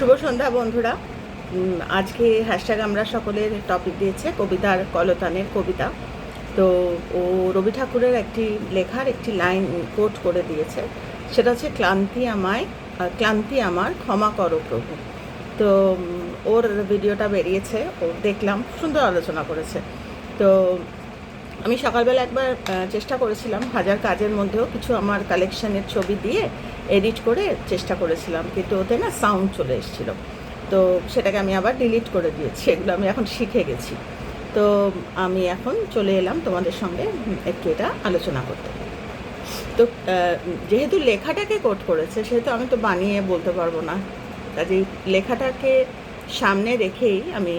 শুভ সন্ধ্যা, বন্ধুরা। আজকে হ্যাশট্যাগ আমরা সকলের টপিক দিয়েছে কবিতার কলতানের কবিতা। তো ও রবি ঠাকুরের একটি লেখার একটি লাইন কোট করে দিয়েছে। সেটা হচ্ছে, ক্লান্তি আমায় ক্লান্তি আমার, ক্ষমা করো প্রভু। তো ওর ভিডিওটা বেরিয়েছে, ও দেখলাম, সুন্দর আলোচনা করেছে। তো, আমি সকালবেলা একবার চেষ্টা করেছিলাম, হাজার কাজের মধ্যেও কিছু আমার কালেকশনের ছবি দিয়ে এডিট করে চেষ্টা করেছিলাম, কিন্তু ওতে না সাউন্ড চলে এসেছিল। তো সেটাকে আমি আবার ডিলিট করে দিয়েছি, এগুলো আমি এখন শিখে গেছি। তো আমি এখন চলে এলাম তোমাদের সঙ্গে একটু এটা আলোচনা করতে। তো যেহেতু লেখাটাকে কোট করেছে, সেহেতু আমি তো বানিয়ে বলতে পারব না। কাজেই লেখাটাকে সামনে রেখেই আমি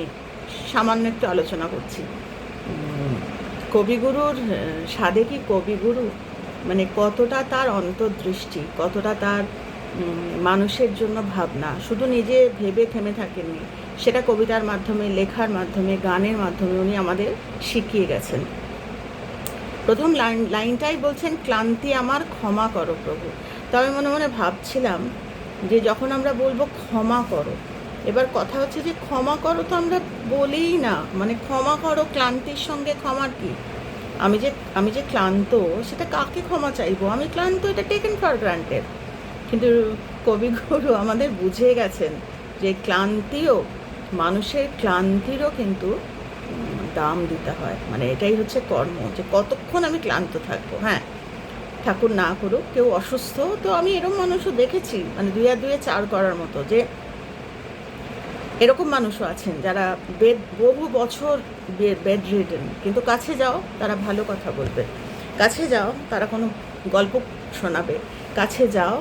সামান্য একটু আলোচনা করছি। কবিগুরুর সাধে কি কবিগুরু? মানে কতটা তার অন্তর্দৃষ্টি, কতটা তার মানুষের জন্য ভাবনা। শুধু নিজে ভেবে থেমে থাকেননি, সেটা কবিতার মাধ্যমে, লেখার মাধ্যমে, গানের মাধ্যমে উনি আমাদের শিখিয়ে গেছেন। প্রথম লাইন, লাইনটাই বলছেন, ক্লান্তি আমার, ক্ষমা করো প্রভু। তো আমি মনে মনে ভাবছিলাম যে যখন আমরা বলব, ক্ষমা করো, এবার কথা হচ্ছে যে, ক্ষমা করো তো আমরা বলিই না। মানে ক্ষমা করো, ক্লান্তির সঙ্গে ক্ষমার কি? আমি যে আমি যে ক্লান্ত, সেটা কাকে ক্ষমা চাইব? আমি ক্লান্ত, এটা টেকেন ফর গ্রান্টেড কিন্তু কবিগুরু আমাদের বুঝিয়ে গেছেন যে ক্লান্তিও, মানুষের ক্লান্তিরও কিন্তু দাম দিতে হয়। মানে এটাই হচ্ছে কর্ম, যে কতক্ষণ আমি ক্লান্ত থাকব। হ্যাঁ ঠাকুর না করুক, কেউ অসুস্থ, তো আমি এরকম মানুষও দেখেছি। মানে দুই আর দুয়ে চার করার মতো যে এরকম মানুষও আছেন যারা বেড বহু বছর বেড রিডেন কিন্তু কাছে যাও, তারা ভালো কথা বলবে। কাছে যাও, তারা কোনো গল্প শোনাবে। কাছে যাও,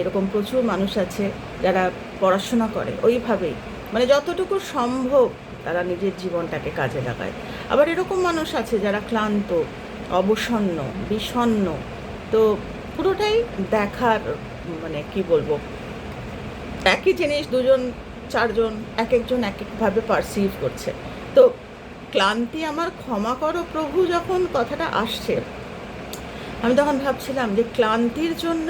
এরকম প্রচুর মানুষ আছে যারা পড়াশোনা করে, ওইভাবেই। মানে যতটুকু সম্ভব তারা নিজের জীবনটাকে কাজে লাগায়। আবার এরকম মানুষ আছে যারা ক্লান্ত, অবসন্ন, বিষণ্ণ, তো পুরোটাই দেখার মানে কি বলব, একই জিনিস দুজন চারজন এক একজন এক একভাবে পারসিভ করছে। তো ক্লান্তি আমার ক্ষমা করো প্রভু যখন কথাটা আসছে, আমি তখন ভাবছিলাম যে ক্লান্তির জন্য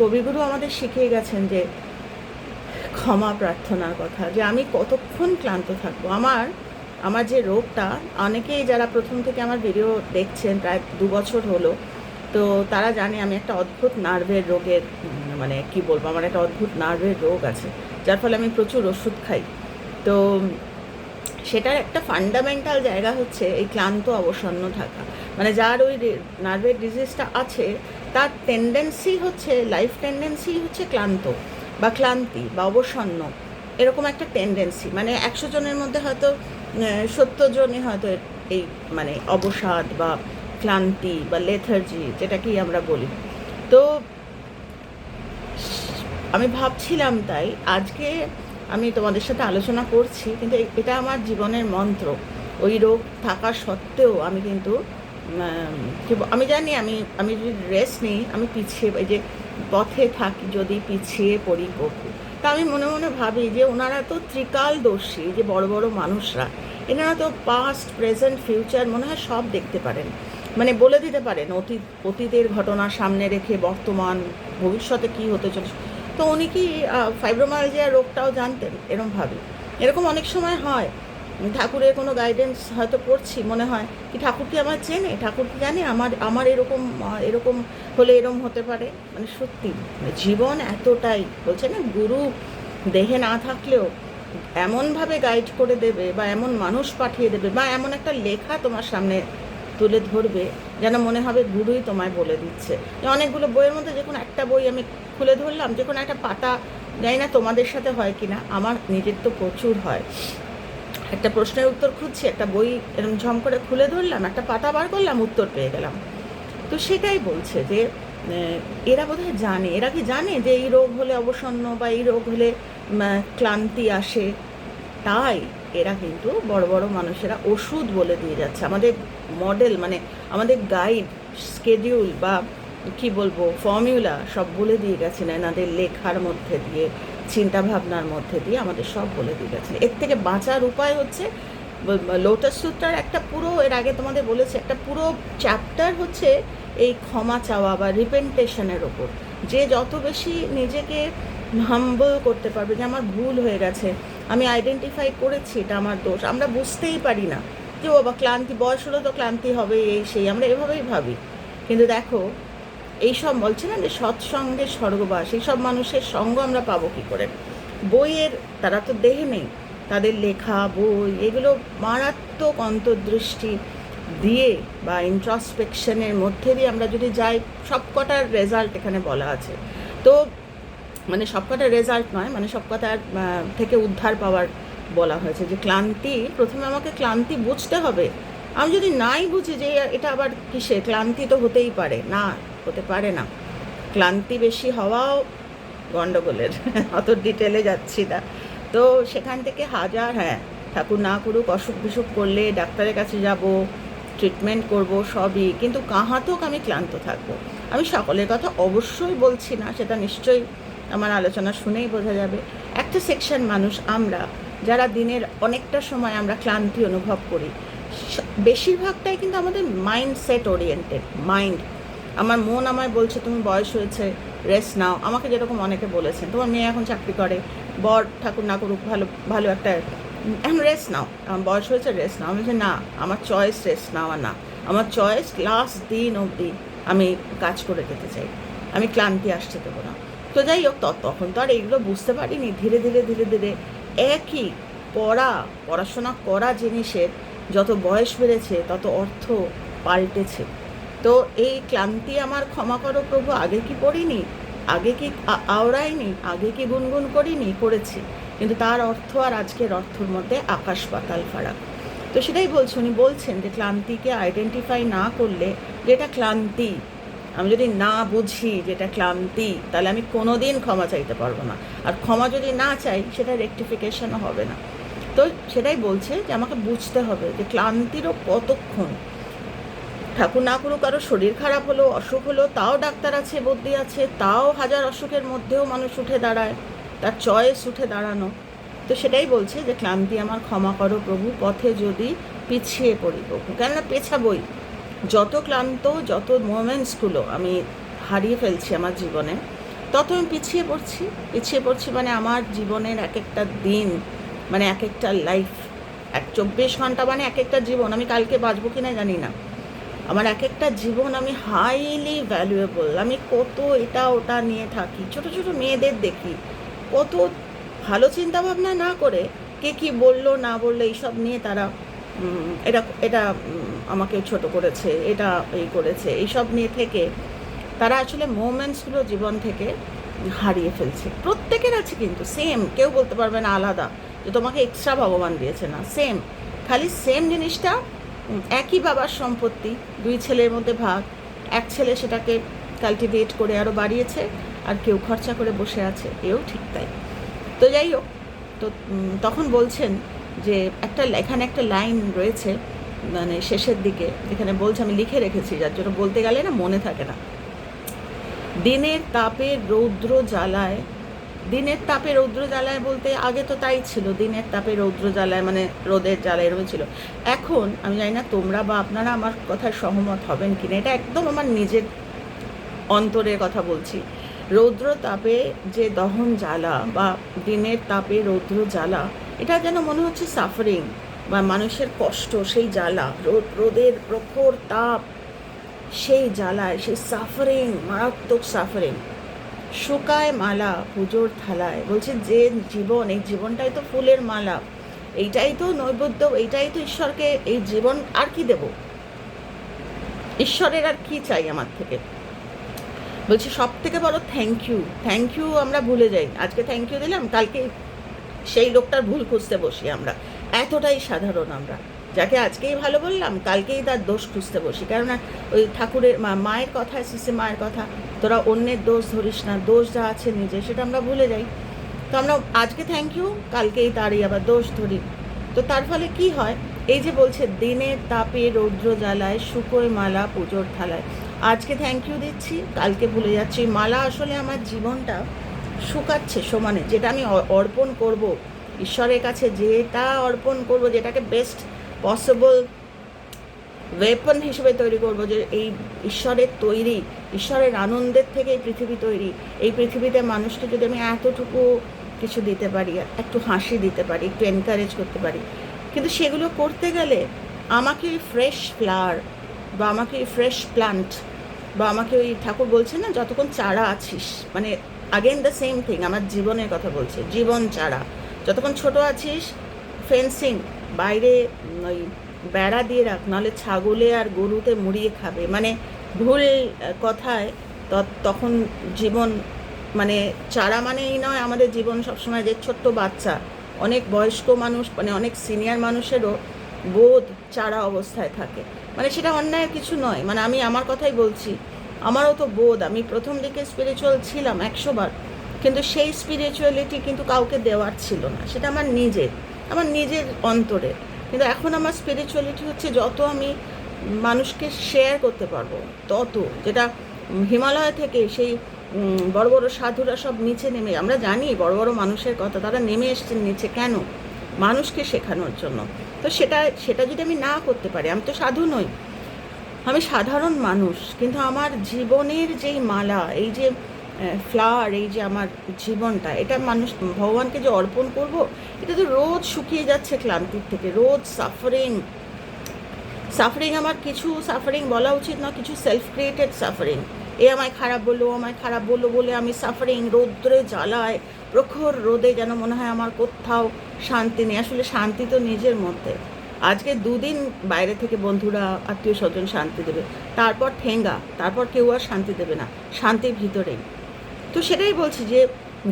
কবিগুরু আমাদের শিখিয়ে গেছেন যে ক্ষমা প্রার্থনার কথা, যে আমি কতক্ষণ ক্লান্ত থাকব। আমার আমার যে রোগটা, অনেকেই যারা প্রথম থেকে আমার ভিডিও দেখছেন, প্রায় দু বছর হলো, তো তারা জানে আমি একটা অদ্ভুত নার্ভের রোগের মানে কি বলব, আমার একটা অদ্ভুত নার্ভের রোগ আছে। যার ফলে আমি প্রচুর ওষুধ খাই। তো সেটার একটা ফান্ডামেন্টাল জায়গা হচ্ছে এই ক্লান্ত অবসন্ন থাকা। মানে যার ওই নার্ভের ডিজিজটা আছে, তার টেন্ডেন্সি হচ্ছে লাইফ টেন্ডেন্সি হচ্ছে ক্লান্ত বা ক্লান্তি বা অবসন্ন। এরকম একটা টেন্ডেন্সি মানে একশো জনের মধ্যে হয়তো সত্তর জনই হয়তো এই মানে অবসাদ বা ক্লান্তি বা লেথার্জি যেটাকেই আমরা বলি। তো আমি ভাবছিলাম তাই, আজকে আমি তোমাদের সাথে আলোচনা করছি, কিন্তু এটা আমার জীবনের মন্ত্র। ওই রোগ থাকা সত্ত্বেও আমি কিন্তু আমি জানি আমি আমি যদি রেস্ট নিই, আমি পিছিয়ে এই যে পথে থাকি, যদি পিছিয়ে পড়ি বহু তা আমি মনে মনে ভাবি যে ওনারা তো ত্রিকালদর্শী যে বড় বড় মানুষরা। এনারা তো পাস্ট প্রেজেন্ট ফিউচার মনে হয় সব দেখতে পারেন। মানে বলে দিতে পারেন, অতীত, অতীতের ঘটনা সামনে রেখে বর্তমান, ভবিষ্যতে কি হতে চলেছে। তো উনি কি ফাইব্রোমালজিয়া রোগটাও জানতেন? এরকম ভাবে এরকম অনেক সময় হয়। ঠাকুরের কোনো গাইডেন্স হয়তো পড়ছি মনে হয়, কি ঠাকুর কি আমার চেনে? ঠাকুর কি জানে আমার আমার এরকম এরকম হলে এরকম হতে পারে। মানে সত্যি মানে জীবন এতটাই, বলছে না, গুরু দেহে না থাকলেও এমনভাবে গাইড করে দেবে বা এমন মানুষ পাঠিয়ে দেবে বা এমন একটা লেখা তোমার সামনে তুলে ধরবে, যেন মনে হবে গুরুই তোমায় বলে দিচ্ছে। অনেকগুলো বইয়ের মধ্যে যে কোনো একটা বই আমি খুলে ধরলাম, যে কোনো একটা পাতা জানি না তোমাদের সাথে হয় কি না আমার নিজের তো প্রচুর হয়। একটা প্রশ্নের উত্তর খুঁজছি, একটা বই এরকম ঝম করে খুলে ধরলাম, একটা পাতা বার করলাম, উত্তর পেয়ে গেলাম। তো সেটাই বলছে যে এরা বোধহয় জানে, এরা কি জানে যে এই রোগ হলে অবসন্ন বা এই রোগ হলে ক্লান্তি আসে? তাই। এরা কিন্তু বড় বড় মানুষেরা ওষুধ বলে দিয়ে যাচ্ছে। আমাদের মডেল মানে আমাদের গাইড স্কেডিউল বা কি বলব ফর্মিউলা সব বলে দিয়ে গেছেন। এনাদের লেখার মধ্যে দিয়ে চিন্তা ভাবনার মধ্যে দিয়ে আমাদের সব বলে দিয়ে গেছেন। এর থেকে বাঁচার উপায় হচ্ছে লোটাস সূত্রার একটা পুরো, এর আগে তোমাদের বলেছে, একটা পুরো চ্যাপ্টার হচ্ছে এই ক্ষমা চাওয়া বা রিপেন্টেশনের ওপর। যে যত বেশি নিজেকে হাম্বল করতে পারবে, যে আমার ভুল হয়ে গেছে আমি আইডেন্টিফাই করেছি, এটা আমার দোষ। আমরা বুঝতেই পারি না যে বাবা ক্লান্তি, বয়স হলো তো ক্লান্তি হবে, এই সেই, আমরা এভাবেই ভাবি। কিন্তু দেখো এই সব বলছে না যে সৎসঙ্গের স্বর্গবাস, এইসব মানুষের সঙ্গ আমরা পাবো কী করে? বইয়ের, তারা তো দেহে নেই, তাদের লেখা, বই, এগুলো মারাত্মক অন্তর্দৃষ্টি দিয়ে বা ইন্ট্রসপেকশনের মধ্যে দিয়ে আমরা যদি যাই, সবকটার রেজাল্ট এখানে বলা আছে। তো মানে সবকটার রেজাল্ট নয় মানে সবকটার আহ, থেকে উদ্ধার পাওয়ার বলা হয়েছে যে ক্লান্তি প্রথমে আমাকে ক্লান্তি বুঝতে হবে। আমি যদি নাই বুঝি যে এটা আবার কিসে? ক্লান্তি তো হতেই পারে। না হতে পারে না। ক্লান্তি বেশি হওয়াও গণ্ডগোলের অত ডিটেলে যাচ্ছি না। তো সেখান থেকে হাজার হ্যাঁ ঠাকুর না করুক অসুখ বিসুখ করলে ডাক্তারের কাছে যাব ট্রিটমেন্ট করব সবই। কিন্তু কাহাতক আমি ক্লান্ত থাকব। আমি সকলের কথা অবশ্যই বলছি না সেটা নিশ্চয়ই আমার আলোচনা শুনেই বোঝা যাবে। একটা সেকশন মানুষ আমরা, যারা দিনের অনেকটা সময় আমরা ক্লান্তি অনুভব করি, বেশিরভাগটাই কিন্তু আমাদের মাইন্ড সেট ওরিয়েন্টেড মাইন্ড আমার মন আমায় বলছে, তুমি বয়স হয়েছে রেস্ট নাও। আমাকে যেরকম অনেকে বলেছেন, তোমার মেয়ে এখন চাকরি করে, বর, ঠাকুর না করুক ভালো ভালো একটা এখন রেস্ট নাও। আমার বয়স হয়েছে রেস্ট নাও। আমি বলছি, না, আমার চয়েস রেস্ট নেওয়া না। আমার চয়েস লাস্ট দিন অবধি আমি কাজ করে যেতে চাই। আমি ক্লান্তি আসতে দেবো না। তো যাই হোক তখন তো আর এগুলো বুঝতে পারিনি। ধীরে ধীরে ধীরে ধীরে একই পড়া, পড়াশোনা করা জিনিসের যত বয়স বেড়েছে, তত অর্থ পাল্টেছে। তো এই ক্লান্তি আমার ক্ষমা করো প্রভু, আগে কি পড়িনি? আগে কি আওড়াইনি? আগে কি গুনগুন করিনি? করেছি। কিন্তু তার অর্থ আর আজকের অর্থর মধ্যে আকাশ পাতাল ফারাক। তো সেটাই বলছি উনি বলছেন যে, ক্লান্তিকে আইডেন্টিফাই না করলে যেটা ক্লান্তি আমি যদি না বুঝি যেটা ক্লান্তি, তাহলে আমি কোনো দিন ক্ষমা চাইতে পারব না। আর ক্ষমা যদি না চাই, সেটা রেকটিফিকেশনও হবে না। তো সেটাই বলছে যে আমাকে বুঝতে হবে যে ক্লান্তিরও কতক্ষণ। ঠাকুর না করুক কারও শরীর খারাপ হলো, অসুখ হলো, তাও ডাক্তার আছে, বুদ্ধি আছে, তাও হাজার অসুখের মধ্যেও মানুষ উঠে দাঁড়ায়, তার চয়েস উঠে দাঁড়ানো। তো সেটাই বলছে যে ক্লান্তি আমার ক্ষমা করো প্রভু, পথে যদি পিছিয়ে পড়ি প্রভু। কেননা পেছাবই। যত ক্লান্ত, যত মোমেন্টসগুলো আমি হারিয়ে ফেলছি আমার জীবনে, তত আমি পিছিয়ে পড়ছি। পিছিয়ে পড়ছি মানে আমার জীবনের এক একটা দিন মানে এক একটা লাইফ এক চব্বিশ ঘণ্টা মানে এক একটা জীবন। আমি কালকে বাঁচবো কি না জানি না। আমার এক একটা জীবন আমি হাইলি ভ্যালুয়েবল আমি কত এটা ওটা নিয়ে থাকি। ছোট ছোট মেয়েদের দেখি। কত ভালো চিন্তাভাবনা না করে কে কি বলল, না বলল, এইসব নিয়ে তারা এটা এটা আমাকে ছোট করেছে, এটা এই করেছে, এইসব নিয়ে থেকে তারা আসলে মোমেন্টসগুলো জীবন থেকে হারিয়ে ফেলছে। প্রত্যেকের আছে কিন্তু সেম কেউ বলতে পারবে না আলাদা যে তোমাকে এক্সট্রা ভগবান দিয়েছে না সেম খালি সেম জিনিসটা একই বাবার সম্পত্তি, দুই ছেলের মধ্যে ভাগ, এক ছেলে সেটাকে কাল্টিভেট করে আরও বাড়িয়েছে আর কেউ খরচা করে বসে আছে, এও ঠিক তাই। তো যাই হোক, তো তখন বলছেন যে একটা এখানে একটা লাইন রয়েছে মানে শেষের দিকে, যেখানে বলছে, আমি লিখে রেখেছি যার জন্য বলতে গেলে না মনে থাকে না। দিনের তাপে রৌদ্র জ্বালায়, দিনের তাপে রৌদ্র জ্বালায় বলতে আগে তো তাই ছিল, দিনের তাপে রৌদ্র জ্বালায় মানে রোদের জ্বালায় এরকম ছিল। এখন, আমি জানি না তোমরা বা আপনারা আমার কথায় সহমত হবেন কিনা, এটা একদম আমার নিজের অন্তরের কথা বলছি। রৌদ্র তাপে যে দহন জ্বালা বা দিনের তাপে রৌদ্র জ্বালা এটা যেন মনে হচ্ছে সাফারিং বা মানুষের কষ্ট, সেই জ্বালা, রোদ, রোদের প্রখর তাপ, সেই জ্বালায়, সেই সাফারিং মারাত্মক সাফারিং শুকায় মালা, পুজোর থালায়। বলছে যে জীবন, এই জীবনটাই তো ফুলের মালা। এইটাই তো নৈবেদ্য, এইটাই তো ঈশ্বরকে এই জীবন আর কি দেব? ঈশ্বরের আর কি চাই আমার থেকে? বলছি সব থেকে বড় থ্যাংক ইউ থ্যাংক ইউ আমরা ভুলে যাই। আজকে থ্যাংক ইউ দিলাম, কালকে সেই লোকটার ভুল খুঁজতে বসি আমরা। এতটাই সাধারণ আমরা। যাকে আজকেই ভালো বললাম, কালকেই তার দোষ খুঁজতে বসি। কেননা ওই ঠাকুরের মায়ের কথা এসেছে মায়ের কথা, তোরা অন্যের দোষ ধরিস না, দোষ যা আছে নিজে, সেটা আমরা ভুলে যাই। তো আমরা আজকে থ্যাংক ইউ কালকেই তারই আবার দোষ ধরি। তো তার ফলে কি হয়? এই যে বলছে দিনের তাপে রৌদ্র জ্বালায়, শুকোয় মালা পুজোর থালায়। আজকে থ্যাংক ইউ দিচ্ছি, কালকে ভুলে যাচ্ছি। মালা আসলে আমার জীবনটা শুকাচ্ছে সমানে, যেটা আমি অর্পণ করব। ঈশ্বরের কাছে যেটা অর্পণ করব, যেটাকে বেস্ট পসিবল ওয়েপন হিসেবে তৈরি করব, যে এই ঈশ্বরের তৈরি, ঈশ্বরের আনন্দের থেকে এই পৃথিবী তৈরি। এই পৃথিবীতে মানুষকে যদি আমি এতটুকু কিছু দিতে পারি, একটু হাসি দিতে পারি, একটু এনকারেজ করতে পারি, কিন্তু সেগুলো করতে গেলে আমাকে ওই ফ্রেশ ফ্লাওয়ার বা আমাকে ওই ফ্রেশ প্লান্ট বা আমাকে ওই ঠাকুর বলছে না, যতক্ষণ চারা আছিস মানে আগেন দ্য সেম থিং আমার জীবনের কথা বলছে, জীবন চারা যতক্ষণ ছোট আছিস ফেন্সিং বাইরে ওই বেড়া দিয়ে রাখ, নাহলে ছাগলে আর গরুতে মুড়িয়ে খাবে। মানে ভুল কথায় তখন জীবন মানে চারা মানেই নয় আমাদের জীবন সবসময় যে ছোট্ট বাচ্চা। অনেক বয়স্ক মানুষ মানে অনেক সিনিয়র মানুষেরও বোধ চারা অবস্থায় থাকে। মানে সেটা অন্যায় কিছু নয়। মানে আমি আমার কথাই বলছি আমারও তো বোধ, আমি প্রথম দিকে স্পিরিচুয়াল ছিলাম একশো বার কিন্তু সেই স্পিরিচুয়ালিটি কিন্তু কাউকে দেওয়ার ছিল না। সেটা আমার নিজের আমার নিজের অন্তরে। কিন্তু এখন আমার স্পিরিচুয়ালিটি হচ্ছে যত আমি মানুষকে শেয়ার করতে পারব, তত। যেটা হিমালয় থেকে সেই বড় বড় সাধুরা সব নিচে নেমে, আমরা জানি বড় বড় মানুষের কথা, তারা নেমে এসছেন নিচে কেন? মানুষকে শেখানোর জন্য। তো সেটা সেটা যদি আমি না করতে পারি, আমি তো সাধু নই। আমি সাধারণ মানুষ, কিন্তু আমার জীবনের যেই মালা, এই যে ফ্লাওয়ার এই যে আমার জীবনটা, এটা মানুষ, ভগবানকে যে অর্পণ করব, এটা তো রোজ শুকিয়ে যাচ্ছে ক্লান্তির থেকে, রোজ সাফারিং সাফারিং আমার কিছু সাফারিং বলা উচিত না কিছু সেলফ ক্রিয়েটেড সাফারিং এ আমায় খারাপ বলল আমায় খারাপ বলল বলে আমি সাফারিং রৌদ্রে জ্বালায়, প্রখর রোদে যেন মনে হয় আমার কোথাও শান্তি নেই। আসলে শান্তি তো নিজের মধ্যে। আজকে দুদিন বাইরে থেকে বন্ধুরা, আত্মীয় স্বজন শান্তি দেবে। তারপর ঠেঙ্গা, তারপর কেউ আর শান্তি দেবে না, শান্তির ভিতরেই। তো সেটাই বলছি যে,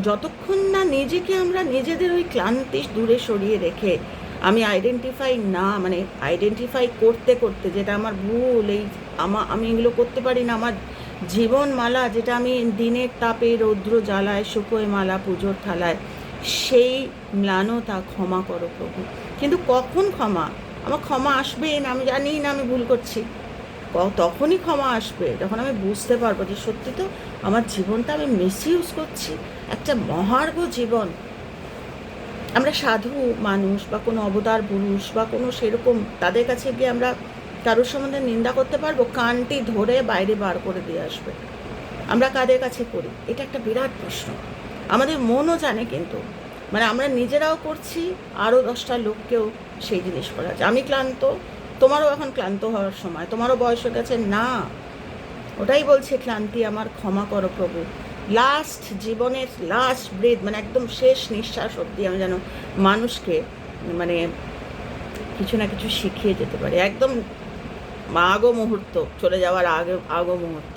যতক্ষণ না নিজেকে আমরা নিজেদের ওই ক্লান্তি দূরে সরিয়ে রেখে আমি আইডেন্টিফাই না মানে আইডেন্টিফাই করতে করতে যেটা আমার ভুল, এই আমা, আমি এগুলো করতে পারি না, আমার জীবনমালা যেটা আমি দিনের তাপে, রৌদ্র জ্বালায়, শুকোয় মালা, পুজোর থালায়, সেই ম্লানতা ক্ষমা করো প্রভু। কিন্তু কখন ক্ষমা? আমার ক্ষমা আসবে না, আমি জানি না, আমি ভুল করছি। তখনই ক্ষমা আসবে, যখন আমি বুঝতে পারব যে সত্যি তো আমার জীবনটা আমি মিসইউজ করছি, একটা মহার্ঘ জীবন। আমরা সাধু মানুষ বা কোনো অবতার পুরুষ বা কোনো সেরকম তাদের কাছে গিয়ে আমরা কারোর সম্বন্ধে নিন্দা করতে পারব, কানটি ধরে বাইরে বার করে দিয়ে আসবে। আমরা কাদের কাছে করি? এটা একটা বিরাট প্রশ্ন। আমাদের মনও জানে কিন্তু। মানে আমরা নিজেরাও করছি, আরও দশটা লোককেও সেই জিনিস করা যায় আমি ক্লান্ত, তোমারও এখন ক্লান্ত হওয়ার সময়, তোমারও বয়স হয়ে গেছে, না। ওটাই বলছে ক্লান্তি, আমার ক্ষমা করো প্রভু। লাস্ট জীবনের লাস্ট ব্রেথ মানে একদম শেষ নিঃশ্বাস অবধি আমি যেন মানুষকে মানে কিছু না কিছু শিখিয়ে যেতে পারি। একদম আগো মুহূর্ত, চলে যাওয়ার আগে, আগো মুহূর্ত।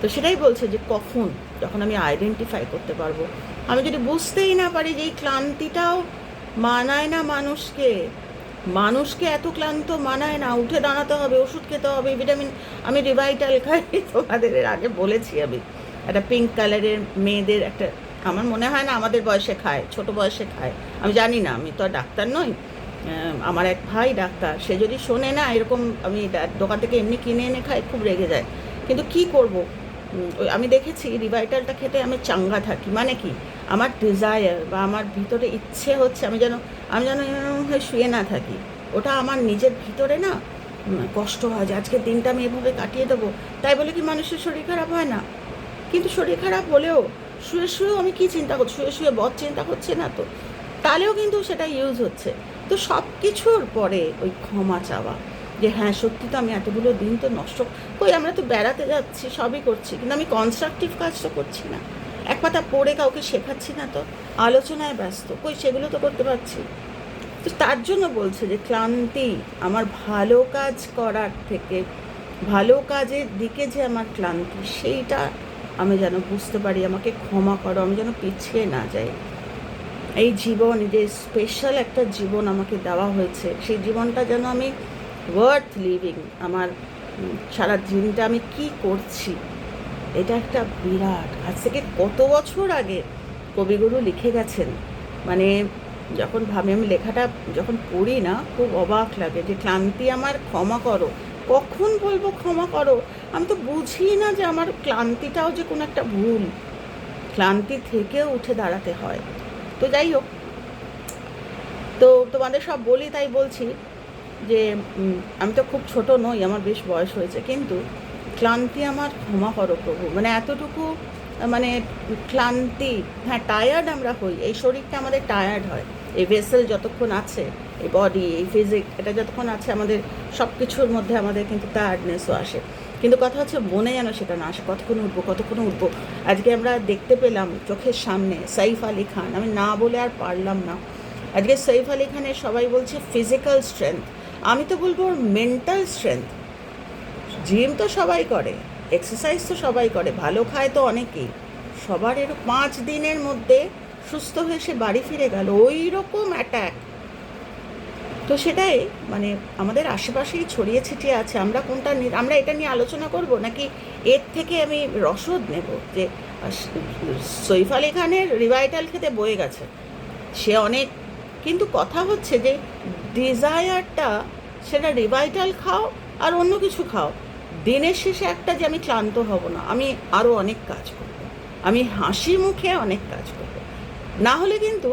তো সেটাই বলছে যে কখন, যখন আমি আইডেন্টিফাই করতে পারব আমি যদি বুঝতেই না পারি যে এই ক্লান্তিটাও মানায় না মানুষকে মানুষকে এত ক্লান্ত মানায় না, উঠে দাঁড়াতে হবে, ওষুধ খেতে হবে, ভিটামিন, আমি রিভাইটাল খাই, তোমাদের এর আগে বলেছি আমি। একটা পিঙ্ক কালারের মেয়েদের একটা, আমার মনে হয় না আমাদের বয়সে খায়, ছোট বয়সে খায়, আমি জানি না, আমি তো আর ডাক্তার নই। আমার এক ভাই ডাক্তার, সে যদি শোনে না, এরকম আমি দোকান থেকে এমনি কিনে এনে খাই, খুব রেগে যায়। কিন্তু কি করব? আমি দেখেছি রিভাইটালটা খেতে আমি চাঙ্গা থাকি মানে কি? আমার ডিজায়ার বা আমার ভিতরে ইচ্ছে হচ্ছে, আমি যেন আমি যেন হয়ে শুয়ে না থাকি। ওটা আমার নিজের ভিতরে না কষ্ট হয় যে আজকের দিনটা আমি এভাবে কাটিয়ে দেবো। তাই বলে কি মানুষের শরীর খারাপ হয় না? কিন্তু শরীর খারাপ হলেও শুয়ে শুয়েও আমি কি চিন্তা করছি? শুয়ে শুয়ে বদ চিন্তা করছে না তো? তাহলেও কিন্তু সেটা ইউজ হচ্ছে। তো সব কিছুর পরে ওই ক্ষমা চাওয়া, যে হ্যাঁ সত্যি তো আমি এতগুলো দিন তো নষ্ট, কই আমরা তো বেড়াতে যাচ্ছি, সবই করছি, কিন্তু আমি কনস্ট্রাকটিভ কাজ তো করছি না। এক পাতা পড়ে কাউকে শেখাচ্ছি না তো, আলোচনায় ব্যস্ত। কই, সেগুলো তো করতে পারছি। তো তার জন্য বলছে যে, ক্লান্তি আমার ভালো কাজ করার থেকে, ভালো কাজের দিকে যে আমার ক্লান্তি, সেইটা আমি যেন বুঝতে পারি, আমাকে ক্ষমা করো, আমি যেন পিছিয়ে না যাই। এই জীবন যে স্পেশাল একটা জীবন আমাকে দেওয়া হয়েছে, সেই জীবনটা যেন আমি ওয়ার্থ লিভিং আমার সারা দিনটা আমি কি করছি? এটা একটা বিরাট, আজ থেকে কত বছর আগে কবিগুরু লিখে গেছেন। মানে যখন ভাবি আমি লেখাটা যখন পড়ি না, খুব অবাক লাগে যে ক্লান্তি আমার ক্ষমা করো। কখন বলব ক্ষমা করো? আমি তো বুঝি না যে আমার ক্লান্তিটাও যে কোনো একটা ভুল। ক্লান্তি থেকেও উঠে দাঁড়াতে হয়। তো যাই হোক, তো তোমাদের সব বলি তাই বলছি যে আমি তো খুব ছোট নই, আমার বেশ বয়স হয়েছে। কিন্তু ক্লান্তি আমার ক্ষমা করো প্রভু। মানে এতটুকু মানে ক্লান্তি হ্যাঁ টায়ার্ড আমরা হই। এই শরীরটা আমাদের টায়ার্ড হয়। এই ভেসেল যতক্ষণ আছে, এই বডি এই ফিজিক এটা যতক্ষণ আছে, আমাদের সব কিছুর মধ্যে আমাদের কিন্তু টায়ার্ডনেসও আসে। কিন্তু কথা হচ্ছে, মনে যেন সেটা না আসে। কতক্ষণ উঠবো কতক্ষণ উঠবো। আজকে আমরা দেখতে পেলাম চোখের সামনে সাইফ আলী খান। আমি না বলে আর পারলাম না। আজকে সৈফ আলী খানের সবাই বলছে ফিজিক্যাল স্ট্রেংথ আমি তো বলব ওর মেন্টাল স্ট্রেংথ জিম তো সবাই করে এক্সারসাইজ তো সবাই করে, ভালো খায় তো অনেকেই। সবার এর পাঁচ দিনের মধ্যে সুস্থ হয়ে সে বাড়ি ফিরে গেল ওই রকম অ্যাট্যাক তো সেটাই মানে আমাদের আশেপাশেই ছড়িয়ে ছিটিয়ে আছে, আমরা কোনটা আমরা এটা নিয়ে আলোচনা করব নাকি এর থেকে আমি রসদ নেব যে সৈফ আলী খানের রিভাইটাল খেতে বয়ে গেছে। সে অনেক, কিন্তু কথা হচ্ছে যে ডিজায়ারটা সেটা রিভাইটাল খাও আর অন্য কিছু খাও। দিনের শেষে একটা যে আমি ক্লান্ত হব না, আমি আরও অনেক কাজ করব। আমি হাসি মুখে অনেক কাজ করব। না হলে কিন্তু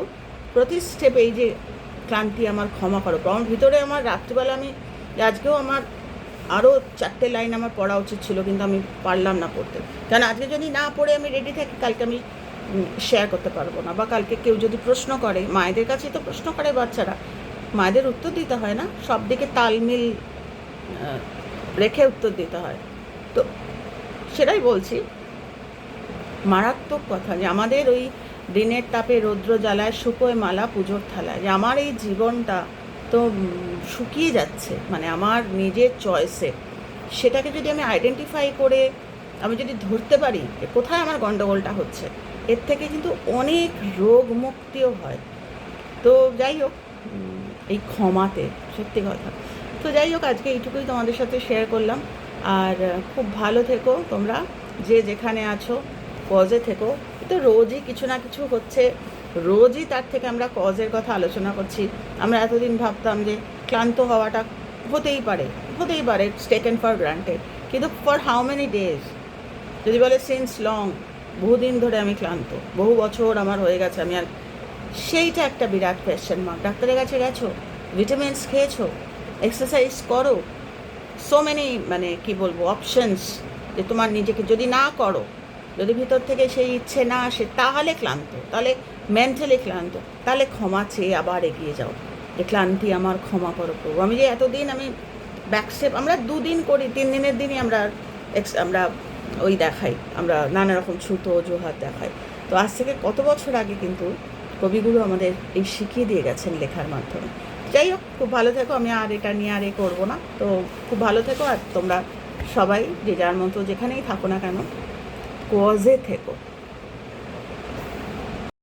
প্রতি স্টেপে এই যে ক্লান্তি আমার ক্ষমা করো আমার ভিতরে আমার রাত্রিবেলা আমি, আজকেও আমার আরও চারটে লাইন আমার পড়া উচিত ছিল, কিন্তু আমি পারলাম না পড়তে। কারণ আজকে যদি না পড়ে আমি রেডি থাকি, কালকে আমি শেয়ার করতে পারব না। বা কালকে কেউ যদি প্রশ্ন করে, মায়েদের কাছে তো প্রশ্ন করে বাচ্চারা, মায়েদের উত্তর দিতে হয় না সব দিকে তালমিল রেখে উত্তর দিতে হয়। তো সেটাই বলছি। মারাত্মক কথা যে আমাদের ওই দিনের তাপে রৌদ্র জ্বালায় শুকোয় মালা পুজোর থালায় যে আমার এই জীবনটা তো শুকিয়ে যাচ্ছে। মানে আমার নিজের চয়েসে। সেটাকে যদি আমি আইডেন্টিফাই করে আমি যদি ধরতে পারি যে কোথায় আমার গণ্ডগোলটা হচ্ছে, এর থেকে কিন্তু অনেক রোগ মুক্তিও হয়। তো যাই হোক, এই ক্ষমাতে সত্যি কথা। তো যাই হোক, আজকে এইটুকুই তোমাদের সাথে শেয়ার করলাম। আর খুব ভালো থেকো তোমরা, যে যেখানে আছো কজে থেকো। তো রোজই কিছু না কিছু হচ্ছে, রোজই তার থেকে আমরা কজের কথা আলোচনা করছি। আমরা এতদিন ভাবতাম যে ক্লান্ত হওয়াটা হতেই পারে হতেই পারে ইটস টেকেন ফর গ্রান্টেড কিন্তু ফর হাউ মেনি ডেজ যদি বলে সিন্স লং বহুদিন ধরে আমি ক্লান্ত, বহু বছর আমার হয়ে গেছে, আমি আর সেইটা একটা বিরাট কোয়েশ্চেন মার্ক ডাক্তারের কাছে গেছো? ভিটামিনস খেয়েছো? এক্সারসাইজ করো। সো মেনি মানে কি বলব অপশনস যে তোমার নিজেকে যদি না করো, যদি ভিতর থেকে সেই ইচ্ছে না আসে, তাহলে ক্লান্ত, তাহলে মেন্টালি ক্লান্ত, তাহলে ক্ষমা চেয়ে আবার এগিয়ে যাও। যে ক্লান্তি আমার ক্ষমা করো প্রভু আমি যে এতদিন আমি ব্যাকসেপ আমরা দুদিন করি, তিন দিনের দিনই আমরা ex- আমরা ওই দেখাই, আমরা নানা রকম ছুতো অজুহাত দেখাই। তো আজ থেকে কত বছর আগে কিন্তু কবিগুরু আমাদের এই শিখিয়ে দিয়ে গেছেন লেখার মাধ্যমে। যাই হোক, খুব ভালো থেকো। আমি আর এটা নিয়ে আর এ করব না। তো খুব ভালো থেকো আর তোমরা সবাই যে যার মতো যেখানেই থাকো না কেন কোয়াজে থেকো।